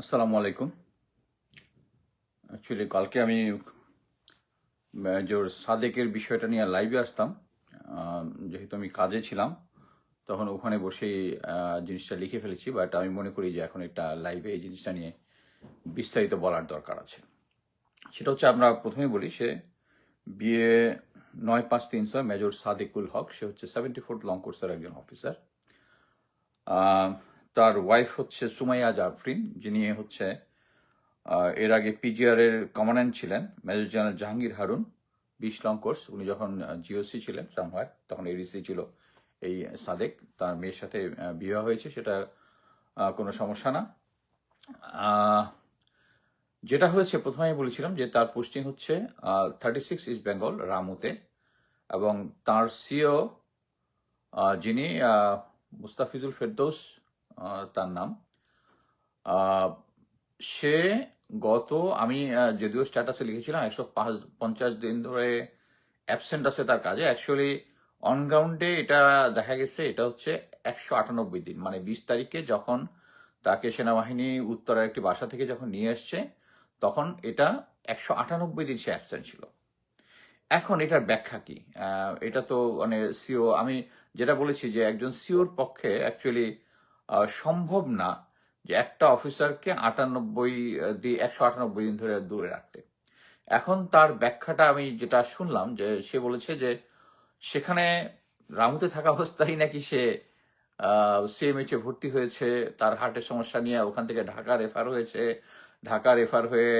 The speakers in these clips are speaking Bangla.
আসসালামু আলাইকুম। অ্যাকচুয়ালি কালকে আমি মেজর সাদেকের বিষয়টা নিয়ে লাইভে আসতাম। যেহেতু আমি কাজে ছিলাম, তখন ওখানে বসেই জিনিসটা লিখে ফেলেছি বাট আমি মনে করি যে এখন একটা লাইভে এই জিনিসটা নিয়ে বিস্তারিত বলার দরকার আছে। সেটা হচ্ছে আমরা প্রথমে বলি সে বিয়ে নয় পাঁচ তিনশো মেজর সাদেকুল হক, সে হচ্ছে সেভেন্টি ফোর্থ লং কোর্সের একজন অফিসার তার ওয়াইফ হচ্ছে সুমাইয়া জাফরিন, যিনি হচ্ছে এর আগে পিজিআর এর কমান্ড্যান্ট ছিলেন মেজর জেনারেল জাহাঙ্গীর হারুন, বিশ লং কোর্স উনি যখন জিওসি ছিলেন সামহার তখন এডিসি ছিল এই সাদেক, তার মেয়ের সাথে বিবাহ হয়েছে, সেটা কোনো সমস্যা না। যেটা হয়েছে প্রথমে আমি বলেছিলাম যে তার পোস্টিং হচ্ছে থার্টি সিক্স ইস্ট বেঙ্গল রামুতে, এবং তার সিও যিনি মুস্তাফিজুল ফেরদৌস তার নাম। সে গত, আমি যদিও স্ট্যাটাসে লিখেছিলাম, একশো পঞ্চাশ দিন ধরে অ্যাবসেন্ট আছে তার কাজে। অ্যাকচুয়ালি অনগ্রাউন্ডে এটা দেখা গেছে, এটা হচ্ছে একশো আটানব্বই দিন। মানে বিশ তারিখে যখন তাকে সেনাবাহিনী উত্তরের একটি বাসা থেকে যখন নিয়ে এসছে, তখন এটা একশো আটানব্বই দিন সে অ্যাবসেন্ট ছিল। এখন এটার ব্যাখ্যা কি? এটা তো মানে সিও আমি যেটা বলেছি যে একজন সিওর পক্ষে অ্যাকচুয়ালি সম্ভব না যে একটা অফিসারকে আটানব্বই দিয়ে একশো আটানব্বই দিন ধরে দূরে রাখতে। এখন তার ব্যাখ্যাটা আমি যেটা শুনলাম যে সে বলেছে যে সেখানে রামুতে থাকা অবস্থায় নাকি সে সিএমএইচে ভর্তি হয়েছে, তার হার্টের সমস্যা নিয়ে ওখান থেকে ঢাকা রেফার হয়েছে, ঢাকা রেফার হয়ে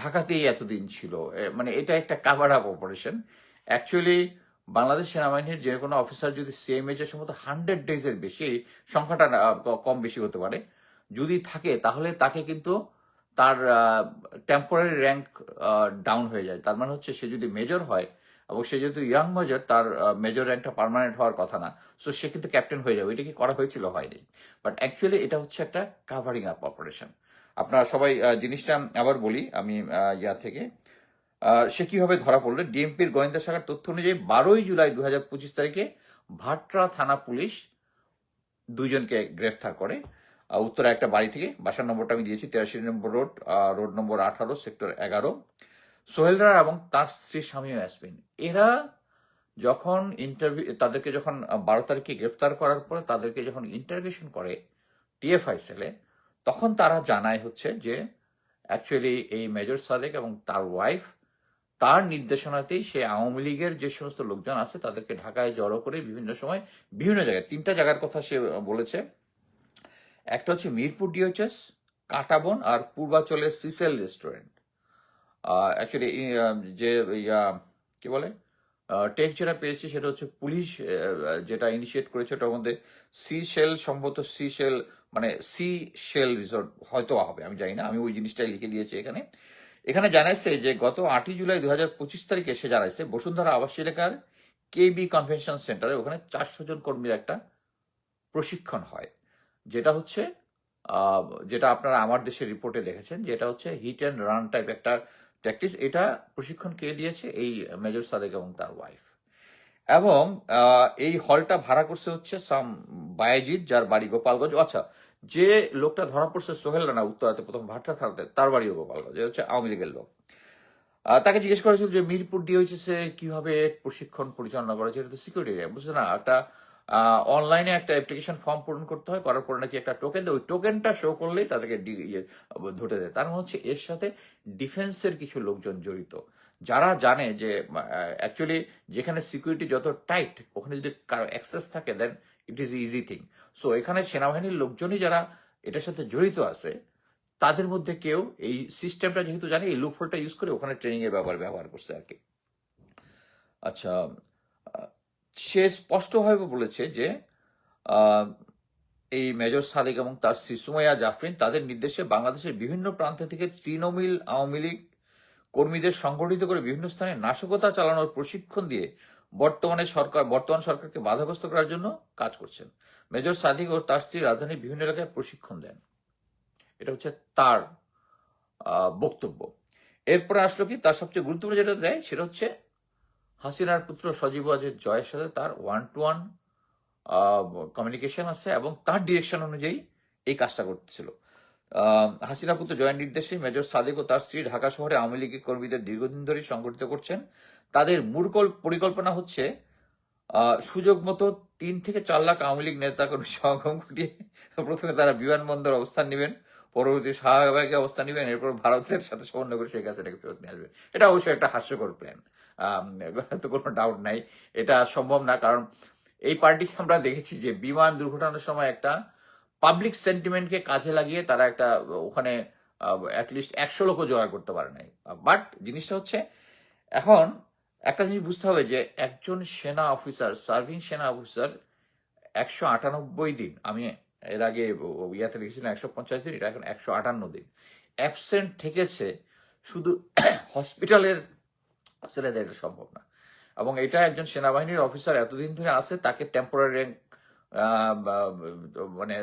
ঢাকাতেই এতদিন ছিল। মানে এটা একটা cover up operation actually Bangladesh সেনাবাহিনীর যে কোনো অফিসার যদি সিএমএইচ এর সম্ভবত হান্ড্রেড ডেজ এর বেশি সংখ্যাটা কম বেশি হতে পারে, যদি থাকে, তাহলে তাকে কিন্তু তার টেম্পোরারি র্যাঙ্ক ডাউন হয়ে যায়। তার মানে হচ্ছে সে যদি মেজর হয় এবং সে যেহেতু ইয়াং মেজর তার মেজর র্যাঙ্কটা পার্মানেন্ট হওয়ার কথা না সো সে কিন্তু ক্যাপ্টেন হয়ে যাবে। এটা কি করা হয়েছিল? হয়নি। বাট অ্যাকচুয়ালি এটা হচ্ছে একটা কাভারিং আপ অপারেশন আপনারা সবাই জিনিসটা আবার বলি, আমি ইয়া থেকে সে কীভাবে ধরা পড়ল? ডিএমপির গোয়েন্দা শাখার তথ্য অনুযায়ী বারোই জুলাই দু হাজার পঁচিশ তারিখে ভাটরা থানা পুলিশ দুইজনকে গ্রেফতার করে। উত্তরে একটা বাড়ি থেকে, বাসার নম্বরটা আমি দিয়েছি, তেরাশি নম্বর রোড রোড নম্বর আঠারো, সেক্টর এগারো। সোহেলরা এবং তার স্ত্রী স্বামী ইয়াসমিন, এরা যখন ইন্টারভিউ তাদেরকে যখন বারো তারিখে গ্রেফতার করার পরে তাদেরকে যখন ইন্টারভিউশন করে টিএফআই সেলে, তখন তারা জানায় হচ্ছে যে অ্যাকচুয়ালি এই মেজর সাদেক এবং তার ওয়াইফ তার নির্দেশনাতেই সে আওয়ামী লীগের যে সমস্ত লোকজন আছে তাদেরকে ঢাকায় জড়ো করে বিভিন্ন সময় বিভিন্ন জায়গায় তিনটা জায়গার কথা সে বলেছে। একটা হচ্ছে মিরপুর ডিওচএস কাটাবন আর পূর্বাচলের সিসেল রেস্টুরেন্ট। অ্যাকচুয়ালি যে ইয়া, কি বলে? টেক্সট যেটা পেয়েছি সেটা হচ্ছে পুলিশ যেটা ইনিশিয়েট করেছে ওটার মধ্যে সি শেল সম্ভবত সি শেল মানে সি শেল রিসোর্ট হয়তো হবে আমি জানি না আমি ওই জিনিসটাই লিখে দিয়েছি এখানে। এখানে জানাইছে যে গত আটই জুলাই দু হাজার পঁচিশ তারিখে সে জানাইছে, বসুন্ধরা আবাসী এলাকার কেবি কনভেনশন সেন্টারে ওখানে চারশো জন কর্মীর একটা প্রশিক্ষণ হয়। যেটা হচ্ছে যেটা আপনারা আমার দেশের রিপোর্টে দেখেছেন, যেটা হচ্ছে হিট অ্যান্ড রান টাইপ একটা প্র্যাকটিস এটা প্রশিক্ষণ কে দিয়েছে? এই মেজর সাদেক এবং তার ওয়াইফ এবং এই হলটা ভাড়া করছে হচ্ছে সাম বায়াজিৎ যার বাড়ি গোপালগঞ্জ। আচ্ছা যে লোকটা ধরা পড়ছে সোহেল রানা উত্তরাতে প্রথম ভাট্টা থানাতে তার বাড়িও গোপালগঞ্জ হচ্ছে আওয়ামী লীগের লোক। তাকে জিজ্ঞেস করা হয়েছিল যে মিরপুর ডিওএইচএসে কীভাবে প্রশিক্ষণ পরিচালনা করা হয়েছে এটা তো সিকিউরিটি এরিয়া বুঝছে না? একটা অনলাইনে একটা অ্যাপ্লিকেশন ফর্ম পূরণ করতে হয় করার পরে নাকি একটা টোকেন দেয়। ওই টোকেনটা শো করলেই তাদেরকে ডি- ইয়ে, ধরে দেয়। তার মানে হচ্ছে এর সাথে ডিফেন্সের কিছু লোকজন জড়িত। যারা জানে যে অ্যাকচুয়ালি যেখানে সিকিউরিটি যত টাইট ওখানে যদি কারও অ্যাক্সেস থাকে then it is easy thing so এখানে সেনাবাহিনীর লোকজনই যারা এটার সাথে জড়িত আছে, তাদের মধ্যে কেউ এই সিস্টেমটা যেহেতু জানে, এই লুপহোলটা ইউজ করে ওখানে ট্রেনিং এর ব্যাপার ব্যবহার করছে আর কি। আচ্ছা সে স্পষ্টভাবে বলেছে যে এই মেজর সাদিক এবং তার স্ত্রী সুমাইয়া জাফরিন তাদের নির্দেশে বাংলাদেশের বিভিন্ন প্রান্ত থেকে তৃণমূল আওয়ামী লীগ কর্মীদের সংগঠিত করে বিভিন্ন স্থানে নাশকতা চালানোর প্রশিক্ষণ দিয়ে বর্তমানে সরকার, বর্তমান সরকারকে বাধাগ্রস্ত করার জন্য কাজ করছেন। মেজর সাদিক ও তার স্ত্রী রাজধানীর বিভিন্ন এলাকায় প্রশিক্ষণ দেন। এটা হচ্ছে তার বক্তব্য। এরপরে আসলো কি? তার সবচেয়ে গুরুত্বপূর্ণ যেটা দেয় সেটা হচ্ছে হাসিনার পুত্র সজীব ওয়াজেদ জয়ের সাথে তার ওয়ান টু ওয়ান কমিউনিকেশন আছে এবং তার ডিরেকশন অনুযায়ী এই কাজটা করতেছিল। হাসিনা পুত্র জয়ের নির্দেশে মেজর সাদেক ও তার স্ত্রী ঢাকা শহরে আওয়ামী লীগের কর্মীদের দীর্ঘদিন ধরে সংগঠিত করছেন। তাদের মূল পরিকল্পনা হচ্ছে সুযোগ মতো তিন থেকে চার লাখ আওয়ামী লীগ নেতা কর্মী সমাগম ঘটিয়ে প্রথমে তারা বিমানবন্দর অবস্থান নেবেন, পরবর্তী শাহবাগে অবস্থান নেবেন, এরপর ভারতের সাথে সমন্বয় করে শেখ হাসিনাকে ফেরত নিয়ে আসবেন। এটা অবশ্যই একটা হাস্যকর প্ল্যান তো কোনো ডাউট নাই, এটা সম্ভব না, কারণ এই পার্টিকে আমরা দেখেছি যে বিমান দুর্ঘটনার সময় একটা পাবলিক সেন্টিমেন্টকে কাজে লাগিয়ে তারা একটা, ওখানে অ্যাটলিস্ট একশো লোকও জোগাড় করতে পারে নাই। বাট জিনিসটা হচ্ছে, এখন একটা জিনিস বুঝতে হবে যে একজন সেনা অফিসার সার্ভিং সেনা অফিসার একশো আটানব্বই দিন, আমি এর আগে ইয়াতে লিখেছিলাম একশো পঞ্চাশ দিন, এটা এখন একশো আটান্ন দিন। অ্যাবসেন্ট থেকেছে শুধু হসপিটালের ছেলেদের, এটা সম্ভব না। এবং এটা একজন সেনাবাহিনীর অফিসার এতদিন ধরে আছে, তাকে টেম্পোরারি মানে